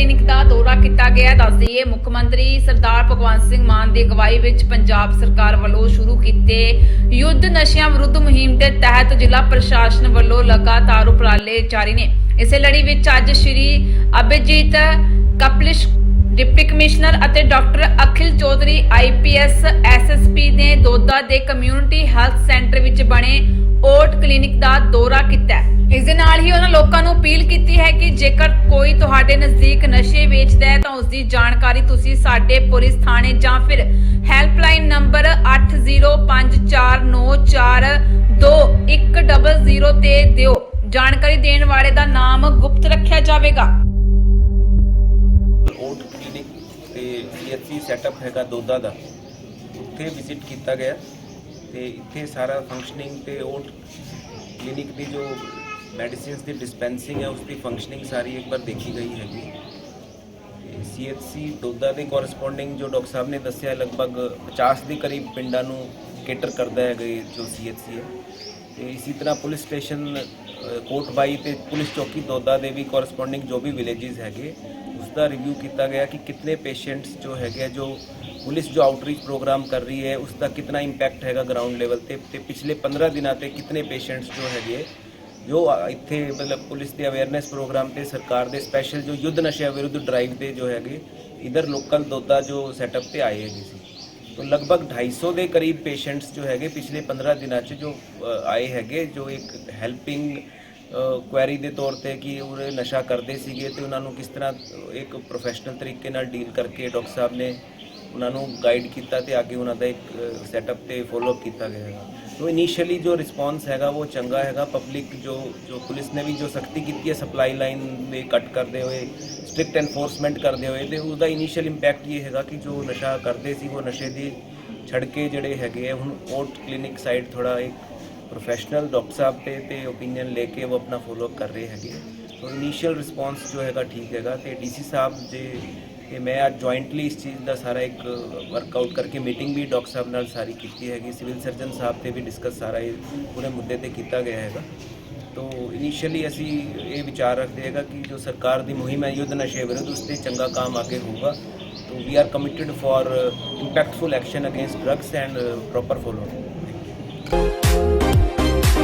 Clinic ਦਾ ਦੌਰਾ ਕੀਤਾ ਗਿਆ। ਦੱਸ ਦਈਏ, ਮੁੱਖ ਮੰਤਰੀ ਸਰਦਾਰ ਭਗਵੰਤ ਸਿੰਘ ਮਾਨ ਦੀ ਅਗਵਾਈ ਵਿੱਚ ਪੰਜਾਬ ਸਰਕਾਰ ਵੱਲੋਂ ਸ਼ੁਰੂ ਕੀਤੇ ਯੁੱਧ ਨਸ਼ਿਆਂ ਵਿਰੁੱਧ ਮੁਹਿੰਮ ਦੇ ਤਹਿਤ ਜ਼ਿਲ੍ਹਾ ਪ੍ਰਸ਼ਾਸਨ ਵੱਲੋਂ ਲਗਾਤਾਰ ਉਪਰਾਲੇ ਜਾਰੀ ਨੇ। ਇਸੇ ਲੜੀ ਵਿੱਚ ਅੱਜ ਸ਼੍ਰੀ ਅਭਿਜੀਤ ਕਪਲਿਸ਼, ਡਿਪਟੀ ਕਮਿਸ਼ਨਰ ਅਤੇ doctor Akhil Chaudhary IPS SSP ਨੇ ਦੋਦਾ ਦੇ ਕਮਿਊਨਿਟੀ ਹੈਲਥ ਸੈਂਟਰ ਵਿੱਚ ਬਣੇ ਓਟ ਕਲੀਨਿਕ ਦਾ ਦੌਰਾ ਕੀਤਾ। ਅਪੀਲ ਕੀਤੀ ਹੈ ਕਿ ਜੇਕਰ ਕੋਈ ਤੁਹਾਡੇ ਨਜ਼ਦੀਕ ਨਸ਼ੇ ਵੇਚਦਾ ਹੈ ਤਾਂ ਉਸ ਦੀ ਜਾਣਕਾਰੀ ਤੁਸੀਂ ਸਾਡੇ ਪੁਲਿਸ ਥਾਣੇ ਜਾਂ ਫਿਰ ਹੈਲਪਲਾਈਨ ਨੰਬਰ 8050942100 ਤੇ ਦਿਓ। ਜਾਣਕਾਰੀ ਦੇਣ ਵਾਲੇ ਦਾ ਨਾਮ ਗੁਪਤ ਰੱਖਿਆ ਜਾਵੇਗਾ। ਓਟ ਕਲੀਨਿਕ ਤੇ ਸੀਐਚਸੀ ਸੈਟਅਪ ਹੈਗਾ ਦੋਦਾ ਦਾ। ਉੱਥੇ ਵਿਜ਼ਿਟ ਕੀਤਾ ਗਿਆ ਤੇ ਇੱਥੇ ਸਾਰਾ ਫੰਕਸ਼ਨਿੰਗ ਤੇ ਓਟ ਕਲੀਨਿਕ ਦੀ ਜੋ ਮੈਡੀਸਿਨਸ ਦੀ ਡਿਸਪੈਂਸਿੰਗ ਹੈ ਉਸ ਦੀ ਫੰਕਸ਼ਨਿੰਗ ਸਾਰੀ ਇੱਕ ਵਾਰ ਦੇਖੀ ਗਈ ਹੈਗੀ। ਤੇ ਸੀ ਦੋਦਾ ਦੇ ਕੋਰਸਪੋਂਡਿੰਗ ਜੋ ਡਾਕਟਰ ਸਾਹਿਬ ਨੇ ਦੱਸਿਆ ਲਗਭਗ 50 ਦੇ ਕਰੀਬ ਪਿੰਡਾਂ ਨੂੰ ਕੇਟਰ ਕਰਦਾ ਹੈਗਾ ਜੋ ਸੀ ਜੋ ਸੀ ਹੈ। ਤੇ ਇਸੇ ਤਰ੍ਹਾਂ ਪੁਲਿਸ ਸਟੇਸ਼ਨ ਕੋਟਬਾਈ ਕੋਟ ਤੇ ਪੁਲਿਸ ਚੌਕੀ ਦੋਦਾ ਦੇ ਵੀ ਕੋਰਸਪੋਂਡਿੰਗ ਜੋ ਵੀ ਵਿਲੇजेस ਹੈਗੇ ਉਸ ਦਾ ਰਿਵਿਊ ਕੀਤਾ ਗਿਆ ਕਿ ਕਿੰਨੇ ਪੇਸ਼ੈਂਟਸ ਜੋ ਹੈਗੇ ਆ, ਜੋ ਪੁਲਿਸ ਜੋ ਆਊਟਰੀਚ ਪ੍ਰੋਗਰਾਮ ਕਰ ਰਹੀ ਹੈ ਉਸ ਦਾ ਕਿੰਨਾ ਇੰਪੈਕਟ ਹੈਗਾ ਗਰਾਊਂਡ ਲੈਵਲ ਤੇ ਤੇ ਪਿਛਲੇ 15 ਦਿਨਾਂ ਤੇ ਕਿੰਨੇ ਪੇਸ਼ੈਂਟਸ ਜੋ ਹੈਗੇ ਜੋ ਇੱਥੇ ਮਤਲਬ ਪੁਲਿਸ ਦੇ ਅਵੇਅਰਨੈਸ ਪ੍ਰੋਗਰਾਮ ਤੇ ਸਰਕਾਰ ਦੇ ਸਪੈਸ਼ਲ ਜੋ ਯੁੱਧ ਨਸ਼ਿਆਂ ਵਿਰੁੱਧ ਡਰਾਈਵ 'ਤੇ ਜੋ ਹੈਗੇ, ਇਧਰ ਲੋਕਲ ਦੋਤਾ ਜੋ ਸੈਟਅਪ ਤੇ ਆਏ ਹੈਗੇ ਸੀ। ਤੋਂ ਲਗਭਗ 250 ਦੇ ਕਰੀਬ ਪੇਸ਼ੈਂਟਸ ਜੋ ਹੈਗੇ ਪਿਛਲੇ 15 ਦਿਨਾਂ 'ਚ ਜੋ ਆਏ ਹੈਗੇ, ਜੋ ਇੱਕ ਹੈਲਪਿੰਗ ਕੁਐਰੀ ਦੇ ਤੌਰ ਤੇ ਕਿ ਉਹ ਨਸ਼ਾ ਕਰਦੇ ਸੀਗੇ ਤੇ ਉਹਨਾਂ ਨੂੰ ਕਿਸ ਤਰ੍ਹਾਂ ਇੱਕ ਪ੍ਰੋਫੈਸ਼ਨਲ ਤਰੀਕੇ ਨਾਲ ਡੀਲ ਕਰਕੇ ਡਾਕਟਰ ਸਾਹਿਬ ਨੇ ਉਹਨਾਂ ਨੂੰ ਗਾਈਡ ਕੀਤਾ ਤੇ ਅੱਗੇ ਉਹਨਾਂ ਦਾ ਇੱਕ ਸੈਟਅਪ ਤੇ ਫੋਲੋ ਅਪ ਕੀਤਾ ਗਿਆ ਹੈਗਾ। ਸੋ ਇਨੀਸ਼ੀਅਲੀ ਜੋ ਰਿਸਪੌਂਸ ਹੈਗਾ, ਉਹ ਚੰਗਾ ਹੈਗਾ। ਪਬਲਿਕ ਜੋ ਜੋ ਪੁਲਿਸ ਨੇ ਵੀ ਜੋ ਸਖਤੀ ਕੀਤੀ ਹੈ ਸਪਲਾਈ ਲਾਈਨ ਦੇ ਕੱਟ ਕਰਦੇ ਹੋਏ ਸਟ੍ਰਿਕਟ ਐਨਫੋਰਸਮੈਂਟ ਕਰਦੇ ਹੋਏ, ਤੇ ਉਹਦਾ ਇਨੀਸ਼ੀਅਲ ਇੰਪੈਕਟ ਇਹ ਹੈਗਾ ਕਿ ਜੋ ਨਸ਼ਾ ਕਰਦੇ ਸੀ, ਉਹ ਨਸ਼ੇ ਦੀ ਛੱਡ ਕੇ ਜਿਹੜੇ ਹੈਗੇ ਆ, ਹੁਣ ਓਟ ਕਲੀਨਿਕ ਸਾਈਡ ਥੋੜਾ ਇੱਕ ਪ੍ਰੋਫੈਸ਼ਨਲ ਡਾਕਟਰ ਸਾਹਿਬ ਤੇ ਤੇ ਓਪੀਨੀਅਨ ਲੈ ਕੇ ਉਹ ਆਪਣਾ ਫੋਲੋ ਅਪ ਕਰ ਰਹੇ ਹੈਗੇ ਸੋ ਇਨੀਸ਼ੀਅਲ ਰਿਸਪੌਂਸ ਜੋ ਹੈਗਾ ਠੀਕ ਹੈਗਾ, ਤੇ ਡੀਸੀ ਸਾਹਿਬ ਜੇ ਤੇ ਮੈਂ ਅੱਜ ਜੁਆਇੰਟਲੀ ਇਸ ਚੀਜ਼ ਦਾ ਸਾਰਾ ਇੱਕ ਵਰਕਆਊਟ ਕਰਕੇ ਮੀਟਿੰਗ ਵੀ ਡਾਕਟਰ ਸਾਹਿਬ ਨਾਲ ਸਾਰੀ ਕੀਤੀ ਹੈਗੀ ਸਿਵਲ ਸਰਜਨ ਸਾਹਿਬ ਤੇ ਵੀ ਡਿਸਕਸ ਸਾਰਾ ਇਹ ਪੂਰੇ ਮੁੱਦੇ ਤੇ ਕੀਤਾ ਗਿਆ ਹੈਗਾ। ਤੋ ਇਨੀਸ਼ੀਅਲੀ ਅਸੀਂ ਇਹ ਵਿਚਾਰ ਰੱਖਦੇ ਹੈਗਾ ਕਿ ਜੋ ਸਰਕਾਰ ਦੀ ਮੁਹਿੰਮ ਹੈ, ਯੁੱਧ ਨਸ਼ੇ ਵਿਰੁੱਧ, ਉਸ ਤੇ ਚੰਗਾ ਕੰਮ ਅੱਗੇ ਹੋਊਗਾ। ਤੋ we are committed for impactful action against drugs and proper follow